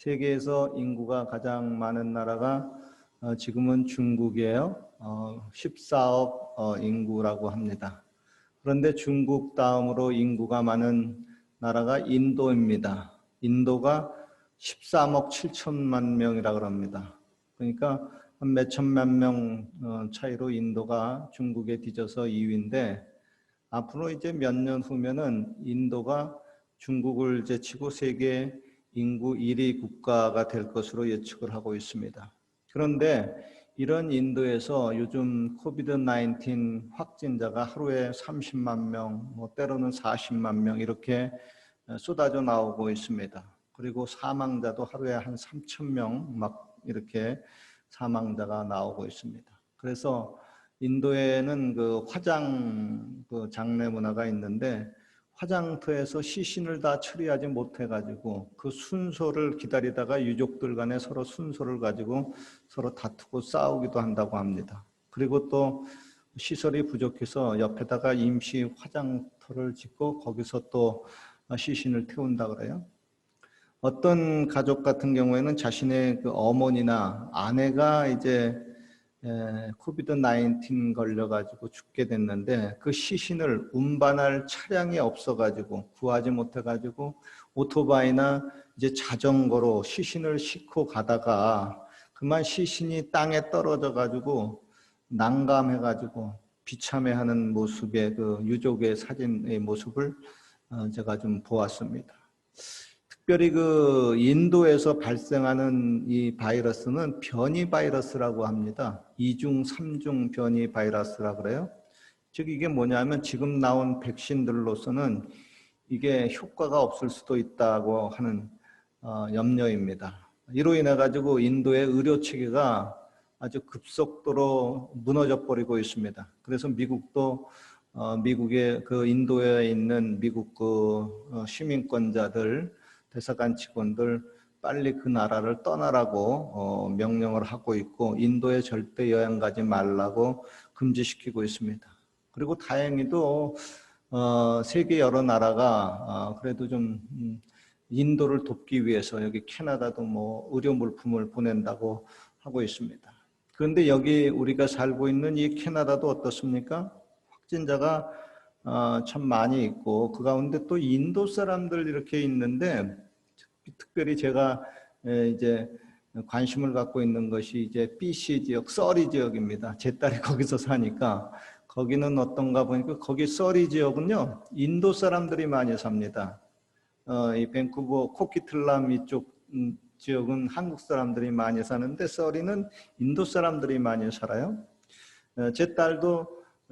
세계에서 인구가 가장 많은 나라가 어, 지금은 중국이에요. 어, 14억 어, 인구라고 합니다. 그런데 중국 다음으로 인구가 많은 나라가 인도입니다. 인도가 13억 7천만 명이라 그럽니다. 그러니까 한 몇천만 명 어, 차이로 인도가 중국에 뒤져서 2위인데 앞으로 이제 몇 년 후면은 인도가 중국을 제치고 세계 인구 1위 국가가 될 것으로 예측을 하고 있습니다. 그런데 이런 인도에서 요즘 코비드 19 확진자가 하루에 30만 명, 뭐 때로는 40만 명 이렇게 쏟아져 나오고 있습니다. 그리고 사망자도 하루에 한 3천 명 막 이렇게 사망자가 나오고 있습니다. 그래서 인도에는 그 화장 그 장례 문화가 있는데 화장터에서 시신을 다 처리하지 못해 가지고 그 순서를 기다리다가 유족들 간에 서로 순서를 가지고 서로 다투고 싸우기도 한다고 합니다. 그리고 또 시설이 부족해서 옆에다가 임시 화장터를 짓고 거기서 또 시신을 태운다 그래요. 어떤 가족 같은 경우에는 자신의 그 어머니나 아내가 이제 코비드 19 걸려가지고 죽게 됐는데 그 시신을 운반할 차량이 없어가지고 구하지 못해가지고 오토바이나 이제 자전거로 시신을 싣고 가다가 그만 시신이 땅에 떨어져가지고 난감해가지고 비참해하는 모습의 그 유족의 사진의 모습을 어, 제가 좀 보았습니다. 특별히 그 인도에서 발생하는 이 바이러스는 변이 바이러스라고 합니다. 2중, 3중 변이 바이러스라 그래요. 즉 이게 뭐냐면 지금 나온 백신들로서는 이게 효과가 없을 수도 있다고 하는 어, 염려입니다. 이로 인해 가지고 인도의 의료 체계가 아주 급속도로 무너져 버리고 있습니다. 그래서 미국도 어, 미국의 그 인도에 있는 미국 그 어, 시민권자들 대사관 직원들 빨리 그 나라를 떠나라고 어, 명령을 하고 있고 인도에 절대 여행 가지 말라고 금지시키고 있습니다. 그리고 다행히도 어, 세계 여러 나라가 어, 그래도 좀 음, 인도를 돕기 위해서 여기 캐나다도 뭐 의료 물품을 보낸다고 하고 있습니다. 그런데 여기 우리가 살고 있는 이 캐나다도 어떻습니까? 확진자가 어, 참 많이 있고 그 가운데 또 인도 사람들 이렇게 있는데 특별히 제가 이제 관심을 갖고 있는 것이 이제 BC 지역, 써리 지역입니다. 제 딸이 거기서 사니까 거기는 어떤가 보니까 거기 써리 지역은요 인도 사람들이 많이 삽니다. 어, 이 밴쿠버 코키틀람 이쪽 음, 지역은 한국 사람들이 많이 사는데 써리는 인도 사람들이 많이 살아요. 어, 제 딸도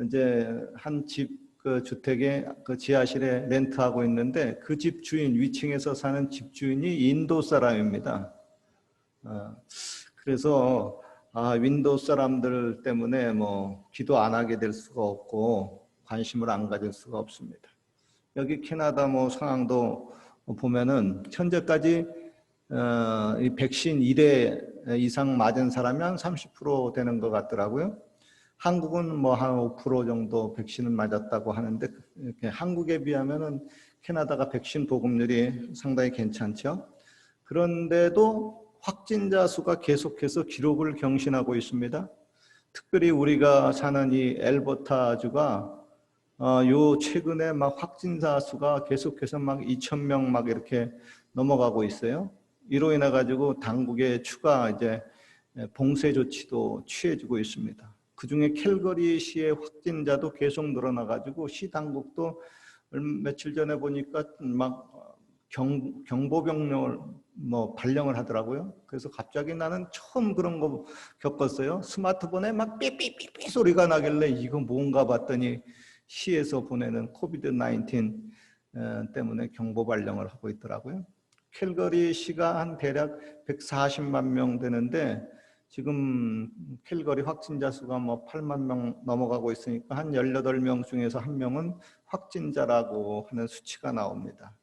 이제 한 집 그 주택에 그 지하실에 렌트하고 있는데 그 집 주인 위층에서 사는 집 주인이 인도 사람입니다. 어, 그래서 아 윈도 사람들 때문에 뭐 기도 안 하게 될 수가 없고 관심을 안 가질 수가 없습니다. 여기 캐나다 뭐 상황도 보면은 현재까지 어, 이 백신 1회 이상 맞은 사람이 한 30% 되는 것 같더라고요. 한국은 뭐 한 5% 정도 백신을 맞았다고 하는데 한국에 비하면은 캐나다가 백신 보급률이 상당히 괜찮죠. 그런데도 확진자 수가 계속해서 기록을 경신하고 있습니다. 특별히 우리가 사는 이 엘버타주가 어, 요 최근에 막 확진자 수가 계속해서 막 2천 명 막 이렇게 넘어가고 있어요. 이로 인해 가지고 당국의 추가 이제 봉쇄 조치도 취해지고 있습니다. 그 중에 캘거리 시의 확진자도 계속 늘어나가지고 시 당국도 며칠 전에 보니까 막 경, 경보병력을 뭐 발령을 하더라고요. 그래서 갑자기 나는 처음 그런 거 겪었어요. 스마트폰에 막 삐삐삐삐 소리가 나길래 이거 뭔가 봤더니 시에서 보내는 코비드 19 때문에 경보 발령을 하고 있더라고요. 캘거리 시가 한 대략 140만 명 되는데 지금 캘거리 확진자 수가 뭐 8만 명 넘어가고 있으니까 한 18명 중에서 한 명은 확진자라고 하는 수치가 나옵니다.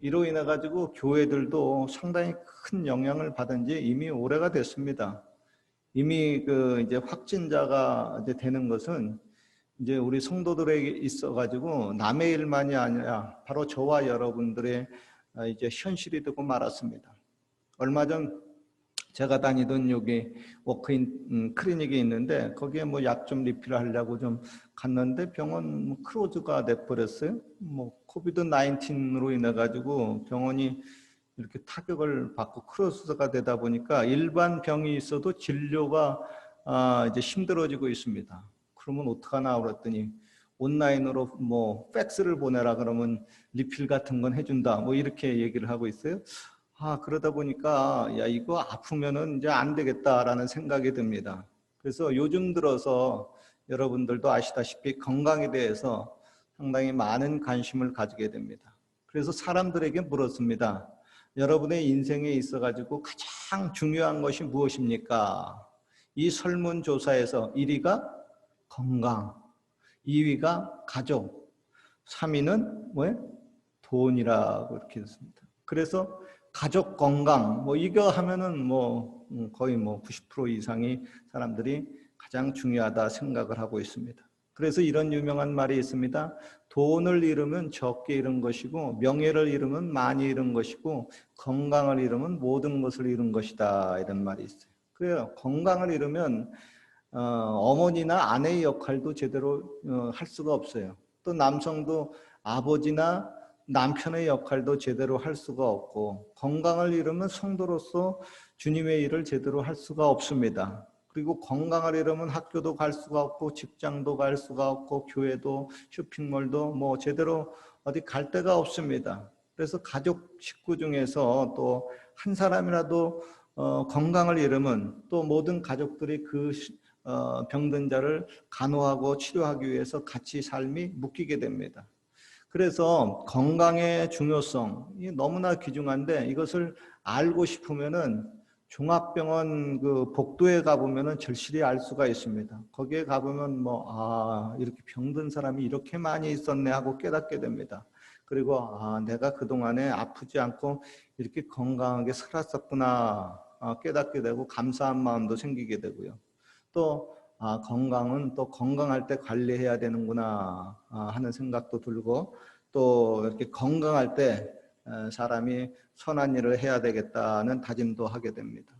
이로 인해 가지고 교회들도 상당히 큰 영향을 받은 지 이미 오래가 됐습니다. 이미 그 이제 확진자가 이제 되는 것은 이제 우리 성도들에게 있어 가지고 남의 일만이 아니라 바로 저와 여러분들의 이제 현실이 되고 말았습니다. 얼마 전 제가 다니던 여기 워크인 음, 클리닉이 있는데 거기에 뭐 약 좀 리필하려고 좀 갔는데 병원 뭐 크로즈가 돼버렸어요. 뭐 코비드 19으로 인해 가지고 병원이 이렇게 타격을 받고 크로스가 되다 보니까 일반 병이 있어도 진료가 아, 이제 힘들어지고 있습니다. 그러면 어떡하나 그랬더니 온라인으로 뭐 팩스를 보내라 그러면 리필 같은 건 해준다 뭐 이렇게 얘기를 하고 있어요. 아 그러다 보니까 야 이거 아프면은 이제 안 되겠다라는 생각이 듭니다. 그래서 요즘 들어서 여러분들도 아시다시피 건강에 대해서 상당히 많은 관심을 가지게 됩니다. 그래서 사람들에게 물었습니다. 여러분의 인생에 있어 가지고 가장 중요한 것이 무엇입니까? 이 설문조사에서 1위가 건강, 2위가 가족, 3위는 뭐예요? 돈이라고 이렇게 했습니다. 그래서 가족 건강 뭐 이거 하면은 뭐 음, 거의 뭐 90% 이상이 사람들이 가장 중요하다 생각을 하고 있습니다. 그래서 이런 유명한 말이 있습니다. 돈을 잃으면 적게 잃은 것이고 명예를 잃으면 많이 잃은 것이고 건강을 잃으면 모든 것을 잃은 것이다 이런 말이 있어요. 그래요. 건강을 잃으면 어, 어머니나 아내의 역할도 제대로 어, 할 수가 없어요. 또 남성도 아버지나 남편의 역할도 제대로 할 수가 없고 건강을 잃으면 성도로서 주님의 일을 제대로 할 수가 없습니다. 그리고 건강을 잃으면 학교도 갈 수가 없고 직장도 갈 수가 없고 교회도 쇼핑몰도 뭐 제대로 어디 갈 데가 없습니다. 그래서 가족 식구 중에서 또 한 사람이라도 어, 건강을 잃으면 또 모든 가족들이 그 어, 병든 자를 간호하고 치료하기 위해서 같이 삶이 묶이게 됩니다. 그래서 건강의 중요성이 너무나 귀중한데 이것을 알고 싶으면은 종합병원 그 복도에 가보면은 절실히 알 수가 있습니다. 거기에 가보면 뭐, 아, 이렇게 병든 사람이 이렇게 많이 있었네 하고 깨닫게 됩니다. 그리고, 아, 내가 그동안에 아프지 않고 이렇게 건강하게 살았었구나 아, 깨닫게 되고 감사한 마음도 생기게 되고요. 또, 아, 건강은 또 건강할 때 관리해야 되는구나 아, 하는 생각도 들고 또 이렇게 건강할 때 사람이 선한 일을 해야 되겠다는 다짐도 하게 됩니다.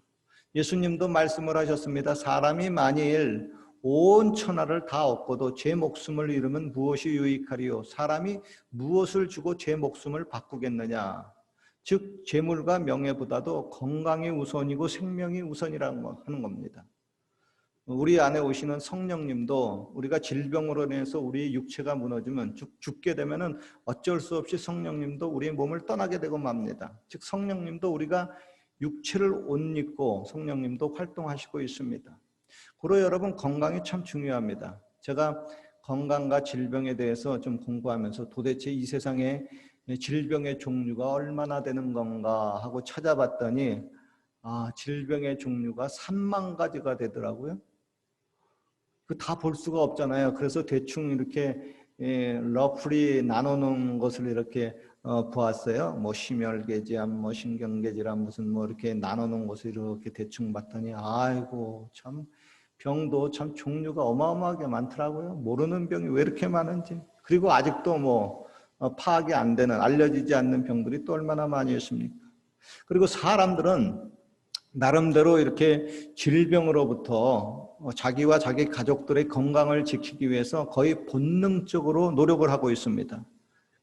예수님도 말씀을 하셨습니다. 사람이 만일 온 천하를 다 얻고도 제 목숨을 잃으면 무엇이 유익하리요? 사람이 무엇을 주고 제 목숨을 바꾸겠느냐? 즉 재물과 명예보다도 건강이 우선이고 생명이 우선이라고 하는 겁니다. 우리 안에 오시는 성령님도 우리가 질병으로 인해서 우리 육체가 무너지면 죽, 죽게 되면은 어쩔 수 없이 성령님도 우리의 몸을 떠나게 되고 맙니다. 즉 성령님도 우리가 육체를 옷 입고 성령님도 활동하시고 있습니다. 그러 여러분 건강이 참 중요합니다. 제가 건강과 질병에 대해서 좀 공부하면서 도대체 이 세상에 질병의 종류가 얼마나 되는 건가 하고 찾아봤더니 아, 질병의 종류가 3만 가지가 되더라고요. 그다볼 수가 없잖아요. 그래서 대충 이렇게 예, 러플리 나눠놓은 것을 이렇게 어, 보았어요. 뭐 심혈계질암, 뭐 신경계질암 무슨 뭐 이렇게 나눠놓은 것을 이렇게 대충 봤더니 아이고 참 병도 참 종류가 어마어마하게 많더라고요. 모르는 병이 왜 이렇게 많은지. 그리고 아직도 뭐 어, 파악이 안 되는 알려지지 않는 병들이 또 얼마나 많이 있습니까? 그리고 사람들은 나름대로 이렇게 질병으로부터 어, 자기와 자기 가족들의 건강을 지키기 위해서 거의 본능적으로 노력을 하고 있습니다.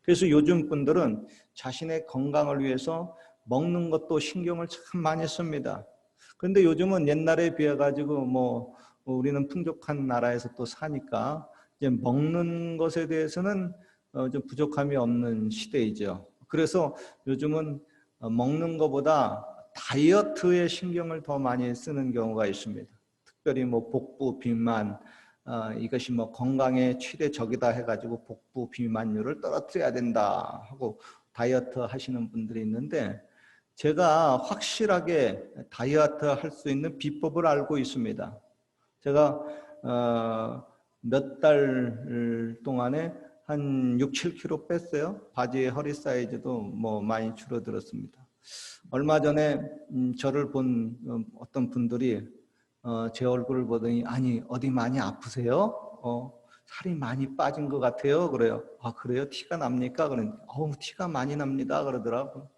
그래서 요즘 분들은 자신의 건강을 위해서 먹는 것도 신경을 참 많이 씁니다. 그런데 요즘은 옛날에 비해 가지고 뭐 우리는 풍족한 나라에서 또 사니까 이제 먹는 것에 대해서는 어, 좀 부족함이 없는 시대이죠. 그래서 요즘은 어, 먹는 것보다 다이어트에 신경을 더 많이 쓰는 경우가 있습니다. 특별히 뭐 복부 비만 어, 이것이 뭐 건강의 최대적이다 해가지고 복부 비만율을 떨어뜨려야 된다 하고 다이어트 하시는 분들이 있는데 제가 확실하게 다이어트 할 수 있는 비법을 알고 있습니다. 제가 어, 몇 달 동안에 한 6, 7kg 뺐어요. 바지의 허리 사이즈도 뭐 많이 줄어들었습니다. 얼마 전에 음, 저를 본 어, 어떤 분들이 어, 제 얼굴을 보더니 아니 어디 많이 아프세요? 어, 살이 많이 빠진 것 같아요. 그래요. 아 그래요? 티가 납니까? 그러니 어우 티가 많이 납니다. 그러더라고.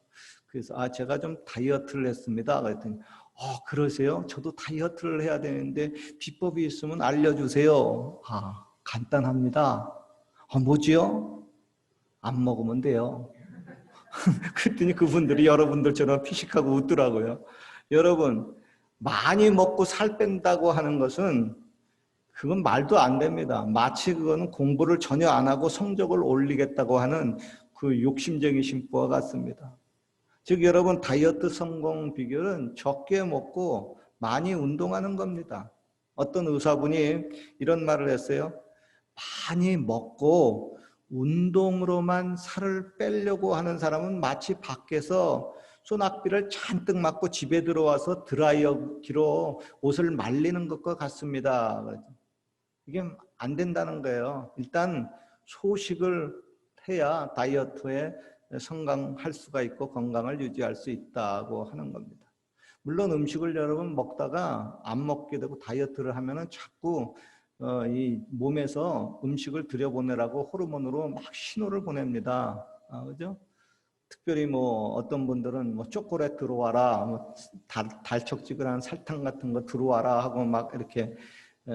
그래서 아 제가 좀 다이어트를 했습니다. 그랬더니 어 그러세요? 저도 다이어트를 해야 되는데 비법이 있으면 알려주세요. 아 간단합니다. 아 뭐지요? 안 먹으면 돼요. 그랬더니 그분들이 여러분들처럼 피식하고 웃더라고요. 여러분 많이 먹고 살 뺀다고 하는 것은 그건 말도 안 됩니다. 마치 그거는 공부를 전혀 안 하고 성적을 올리겠다고 하는 그 욕심쟁이 심보와 같습니다. 즉 여러분 다이어트 성공 비결은 적게 먹고 많이 운동하는 겁니다. 어떤 의사분이 이런 말을 했어요. 많이 먹고 운동으로만 살을 빼려고 하는 사람은 마치 밖에서 소낙비를 잔뜩 맞고 집에 들어와서 드라이어기로 옷을 말리는 것과 같습니다. 이게 안 된다는 거예요. 일단 소식을 해야 다이어트에 성공할 수가 있고 건강을 유지할 수 있다고 하는 겁니다. 물론 음식을 여러분 먹다가 안 먹게 되고 다이어트를 하면은 자꾸 어, 이 몸에서 음식을 들여보내라고 호르몬으로 막 신호를 보냅니다. 아, 그죠? 특별히 뭐 어떤 분들은 뭐 초콜릿 들어와라, 뭐 달, 달척지근한 설탕 같은 거 들어와라 하고 막 이렇게 에,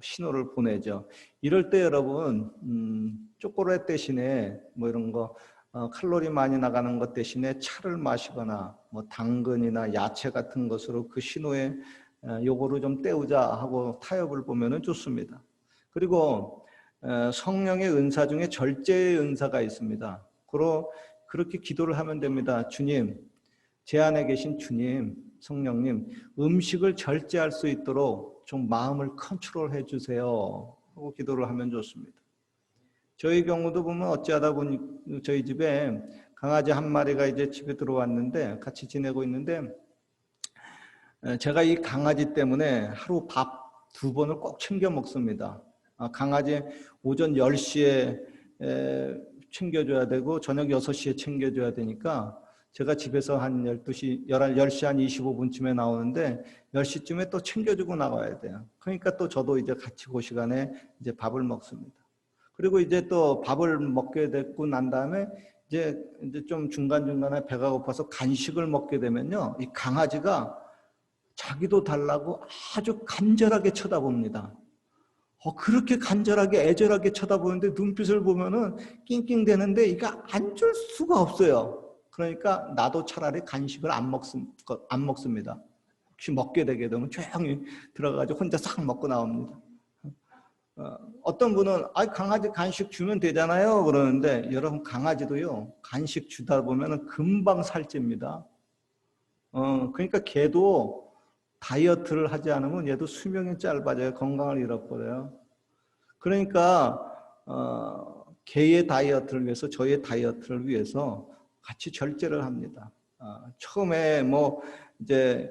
신호를 보내죠. 이럴 때 여러분 음, 초콜릿 대신에 뭐 이런 거 어, 칼로리 많이 나가는 것 대신에 차를 마시거나 뭐 당근이나 야채 같은 것으로 그 신호에 어, 요거를 좀 때우자 하고 타협을 보면은 좋습니다. 그리고 어, 성령의 은사 중에 절제의 은사가 있습니다. 그로 그렇게 기도를 하면 됩니다. 주님, 제 안에 계신 주님, 성령님, 음식을 절제할 수 있도록 좀 마음을 컨트롤해 주세요. 하고 기도를 하면 좋습니다. 저희 경우도 보면 어찌하다 보니 저희 집에 강아지 한 마리가 이제 집에 들어왔는데 같이 지내고 있는데 제가 이 강아지 때문에 하루 밥 두 번을 꼭 챙겨 먹습니다. 아, 강아지 오전 10시에 챙겨줘야 되고 저녁 6시에 챙겨줘야 되니까 제가 집에서 한 12시, 10시 한 25분쯤에 나오는데 10시쯤에 또 챙겨주고 나와야 돼요. 그러니까 또 저도 이제 같이 그 시간에 이제 밥을 먹습니다. 그리고 이제 또 밥을 먹게 됐고 난 다음에 이제 이제 좀 중간중간에 배가 고파서 간식을 먹게 되면요. 이 강아지가 자기도 달라고 아주 간절하게 쳐다봅니다. 어, 그렇게 간절하게 애절하게 쳐다보는데 눈빛을 보면은 낑낑대는데 이거 안 줄 수가 없어요. 그러니까 나도 차라리 간식을 안, 먹습, 안 먹습니다. 혹시 먹게 되게 되면 조용히 들어가지고 혼자 싹 먹고 나옵니다. 어, 떤 분은 아 강아지 간식 주면 되잖아요 그러는데 여러분 강아지도요 간식 주다 보면은 금방 살찝니다. 어 그러니까 개도 다이어트를 하지 않으면 얘도 수명이 짧아져요. 건강을 잃어버려요. 그러니까 어, 개의 다이어트를 위해서 저의 다이어트를 위해서 같이 절제를 합니다. 어, 처음에 뭐 이제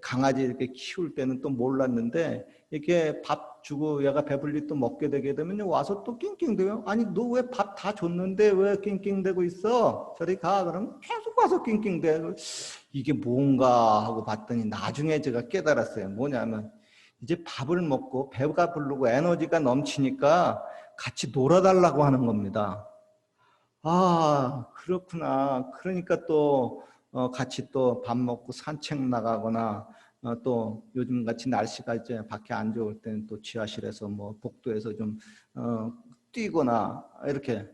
강아지 이렇게 키울 때는 또 몰랐는데 이렇게 밥 주고 얘가 배불리 또 먹게 되게 되면 와서 또 낑낑대요. 아니 너 왜 밥 다 줬는데 왜 낑낑대고 있어? 저리 가. 그러면 계속 와서 낑낑대. 이게 뭔가 하고 봤더니 나중에 제가 깨달았어요. 뭐냐면 이제 밥을 먹고 배가 부르고 에너지가 넘치니까 같이 놀아달라고 하는 겁니다. 아 그렇구나. 그러니까 또 어, 같이 또 밥 먹고 산책 나가거나 어, 또 요즘 같이 날씨가 이제 밖에 안 좋을 때는 또 지하실에서 뭐 복도에서 좀 어, 뛰거나 이렇게?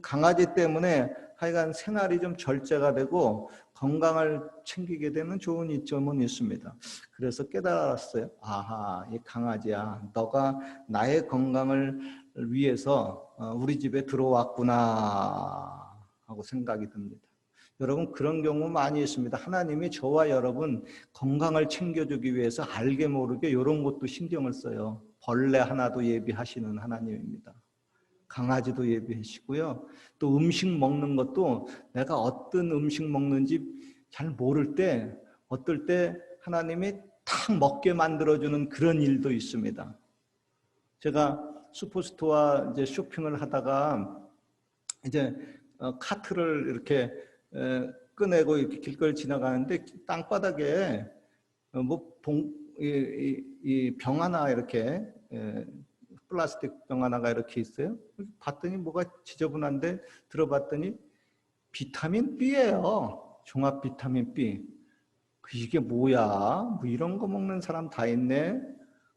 강아지 때문에 하여간 생활이 좀 절제가 되고 건강을 챙기게 되는 좋은 이점은 있습니다. 그래서 깨달았어요. 아하, 이 강아지야, 너가 나의 건강을 위해서 어, 우리 집에 들어왔구나 하고 생각이 듭니다. 여러분 그런 경우 많이 있습니다. 하나님이 저와 여러분 건강을 챙겨주기 위해서 알게 모르게 이런 것도 신경을 써요. 벌레 하나도 예비하시는 하나님입니다. 강아지도 예비하시고요. 또 음식 먹는 것도 내가 어떤 음식 먹는지 잘 모를 때 어떨 때 하나님이 탁 먹게 만들어주는 그런 일도 있습니다. 제가 슈퍼스토어 이제 쇼핑을 하다가 이제 어, 카트를 이렇게 꺼내고 이렇게 길거리 지나가는데 땅바닥에 어, 뭐이병 하나 이렇게 플라스틱 병 하나가 이렇게 있어요. 봤더니 뭐가 지저분한데 들어봤더니 비타민 B예요. 종합 비타민 B. 그 이게 뭐야? 뭐 이런 거 먹는 사람 다 있네.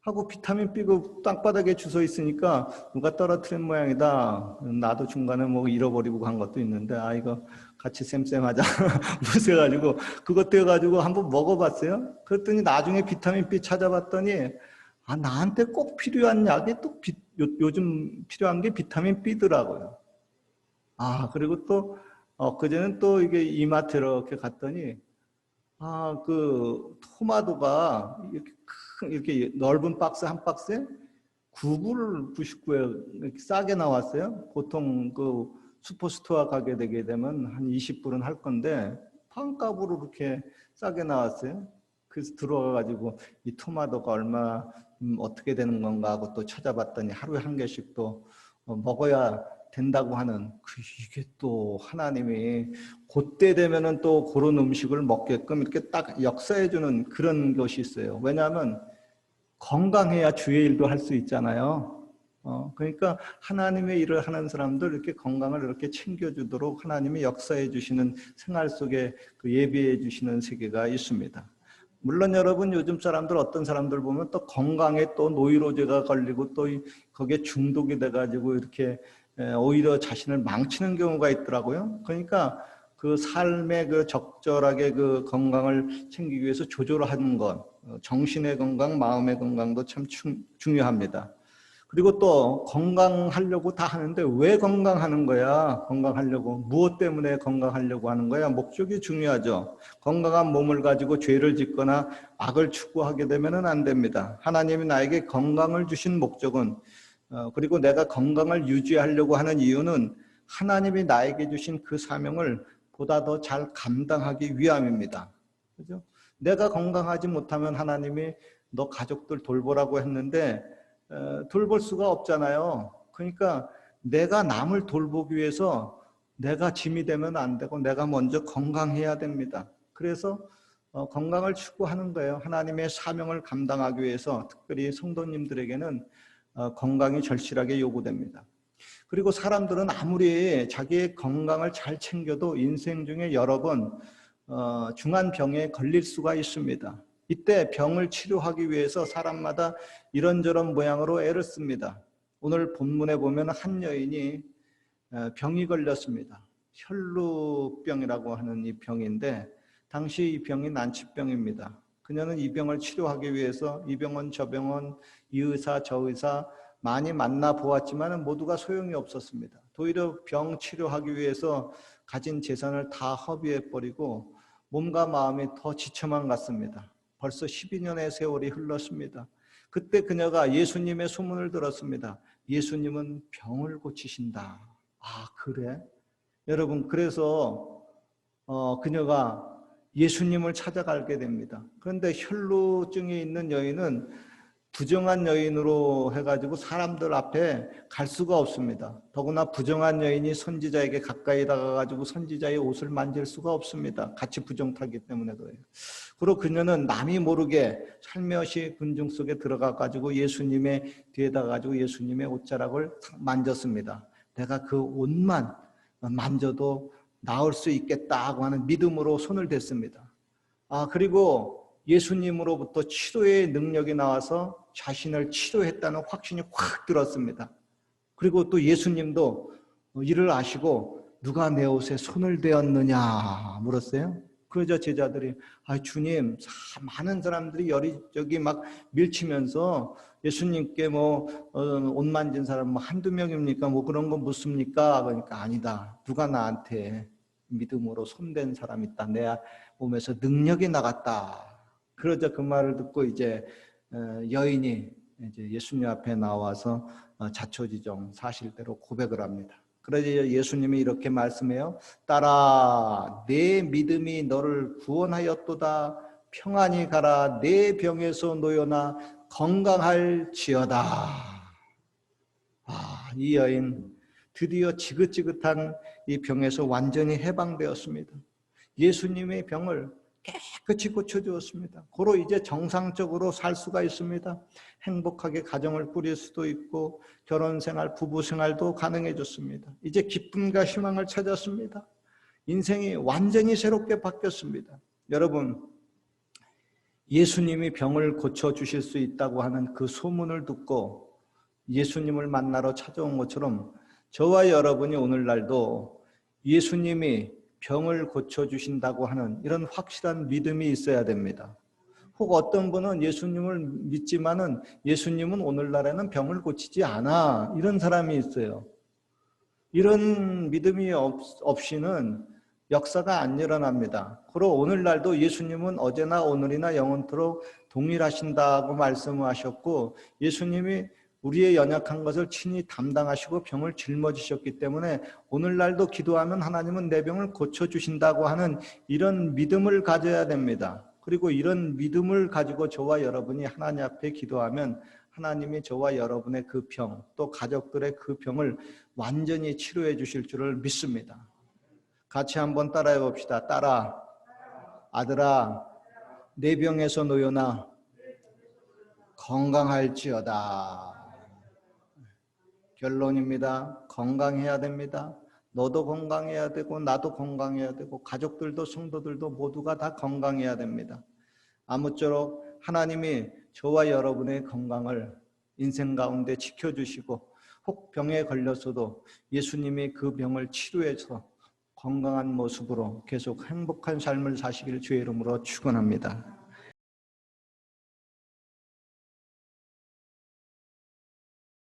하고 비타민 B가 땅바닥에 주워 있으니까 누가 떨어뜨린 모양이다. 나도 중간에 뭐 잃어버리고 간 것도 있는데 아 이거 같이 쌤쌤하자 무서가지고 그것 떼가지고 한번 먹어봤어요. 그랬더니 나중에 비타민 B 찾아봤더니 아 나한테 꼭 필요한 약이 또 비, 요, 요즘 필요한 게 비타민 B더라고요. 아 그리고 또 어, 그제는 또 이게 이마트 이렇게 갔더니 아, 그 토마토가 이렇게 큰 이렇게 넓은 박스 한 박스에 9불 99에 이렇게 싸게 나왔어요. 보통 그 슈퍼스토어 가게 되게 되면 한 20불은 할 건데 반값으로 이렇게 싸게 나왔어요. 그래서 들어가 가지고 이 토마토가 얼마 음, 어떻게 되는 건가 하고 또 찾아봤더니 하루에 한 개씩 또 어, 먹어야 된다고 하는 그 이게 또 하나님이 그때 되면은 또 그런 음식을 먹게끔 이렇게 딱 역사해 주는 그런 것이 있어요. 왜냐하면 건강해야 주의 일도 할 수 있잖아요. 어, 그러니까 하나님의 일을 하는 사람들 이렇게 건강을 이렇게 챙겨주도록 하나님이 역사해 주시는 생활 속에 그 예비해 주시는 세계가 있습니다. 물론 여러분 요즘 사람들 어떤 사람들 보면 또 건강에 또 노이로제가 걸리고 또 거기에 중독이 돼가지고 이렇게 오히려 자신을 망치는 경우가 있더라고요. 그러니까 그 삶의 그 적절하게 그 건강을 챙기기 위해서 조절하는 것, 어, 정신의 건강, 마음의 건강도 참 중요합니다. 그리고 또 건강하려고 다 하는데 왜 건강하는 거야? 건강하려고. 무엇 때문에 건강하려고 하는 거야? 목적이 중요하죠. 건강한 몸을 가지고 죄를 짓거나 악을 추구하게 되면 안 됩니다. 하나님이 나에게 건강을 주신 목적은 어, 그리고 내가 건강을 유지하려고 하는 이유는 하나님이 나에게 주신 그 사명을 보다 더 잘 감당하기 위함입니다. 그죠? 내가 건강하지 못하면 하나님이 너 가족들 돌보라고 했는데 돌볼 수가 없잖아요. 그러니까 내가 남을 돌보기 위해서 내가 짐이 되면 안 되고 내가 먼저 건강해야 됩니다. 그래서 어, 건강을 추구하는 거예요. 하나님의 사명을 감당하기 위해서 특별히 성도님들에게는 어, 건강이 절실하게 요구됩니다. 그리고 사람들은 아무리 자기의 건강을 잘 챙겨도 인생 중에 여러 번 어, 중한 병에 걸릴 수가 있습니다. 이때 병을 치료하기 위해서 사람마다 이런저런 모양으로 애를 씁니다. 오늘 본문에 보면 한 여인이 어, 병이 걸렸습니다. 혈루병이라고 하는 이 병인데 당시 이 병이 난치병입니다. 그녀는 이 병을 치료하기 위해서 이 병원 저 병원 이 의사 저 의사 많이 만나 보았지만 모두가 소용이 없었습니다. 오히려 병 치료하기 위해서 가진 재산을 다 허비해 버리고 몸과 마음이 더 지쳐만 갔습니다. 벌써 12년의 세월이 흘렀습니다. 그때 그녀가 예수님의 소문을 들었습니다. 예수님은 병을 고치신다. 아, 그래? 여러분, 그래서 어, 그녀가 예수님을 찾아가게 됩니다. 그런데 혈루증이 있는 여인은 부정한 여인으로 해가지고 사람들 앞에 갈 수가 없습니다. 더구나 부정한 여인이 선지자에게 가까이 다가가지고 선지자의 옷을 만질 수가 없습니다. 같이 부정타기 때문에 그래요. 그리고 그녀는 남이 모르게 살며시 군중 속에 들어가가지고 예수님의 뒤에다 가지고 예수님의 옷자락을 만졌습니다. 내가 그 옷만 만져도 나을 수 있겠다고 하는 믿음으로 손을 댔습니다. 아, 그리고 예수님으로부터 치료의 능력이 나와서 자신을 치료했다는 확신이 확 들었습니다. 그리고 또 예수님도 이를 아시고 누가 내 옷에 손을 대었느냐 물었어요. 그러자 제자들이 아 주님 많은 사람들이 여기저기 막 밀치면서 예수님께 뭐옷 어, 만진 사람 뭐 한두 명입니까? 뭐 그런 거 묻습니까? 그러니까 아니다. 누가 나한테 믿음으로 손댄 사람 있다. 내 몸에서 능력이 나갔다. 그러자 그 말을 듣고 이제 어, 여인이 이제 예수님 앞에 나와서 어, 자초지종 사실대로 고백을 합니다. 그러자 예수님이 이렇게 말씀해요. 딸아, 내 믿음이 너를 구원하였도다. 평안히 가라. 내 병에서 놓여나 건강할지어다. 아, 이 여인 드디어 지긋지긋한 이 병에서 완전히 해방되었습니다. 예수님의 병을 깨끗이 고쳐주었습니다. 고로 이제 정상적으로 살 수가 있습니다. 행복하게 가정을 꾸릴 수도 있고 결혼 생활, 부부 생활도 가능해졌습니다. 이제 기쁨과 희망을 찾았습니다. 인생이 완전히 새롭게 바뀌었습니다. 여러분, 예수님이 병을 고쳐 주실 수 있다고 하는 그 소문을 듣고 예수님을 만나러 찾아온 것처럼 저와 여러분이 오늘날도 예수님이 병을 고쳐 주신다고 하는 이런 확실한 믿음이 있어야 됩니다. 혹 어떤 분은 예수님을 믿지만은 예수님은 오늘날에는 병을 고치지 않아 이런 사람이 있어요. 이런 믿음이 없, 없이는 역사가 안 일어납니다. 그리고 오늘날도 예수님은 어제나 오늘이나 영원토록 동일하신다고 말씀하셨고 예수님이 우리의 연약한 것을 친히 담당하시고 병을 짊어지셨기 때문에 오늘날도 기도하면 하나님은 내 병을 고쳐주신다고 하는 이런 믿음을 가져야 됩니다. 그리고 이런 믿음을 가지고 저와 여러분이 하나님 앞에 기도하면 하나님이 저와 여러분의 그 병, 또 가족들의 그 병을 완전히 치료해 주실 줄을 믿습니다. 같이 한번 따라해 봅시다. 따라, 아들아, 내 병에서 놓여나 건강할지어다. 결론입니다. 건강해야 됩니다. 너도 건강해야 되고 나도 건강해야 되고 가족들도 성도들도 모두가 다 건강해야 됩니다. 아무쪼록 하나님이 저와 여러분의 건강을 인생 가운데 지켜주시고 혹 병에 걸렸어도 예수님이 그 병을 치료해서 건강한 모습으로 계속 행복한 삶을 사시길 주의 이름으로 축원합니다.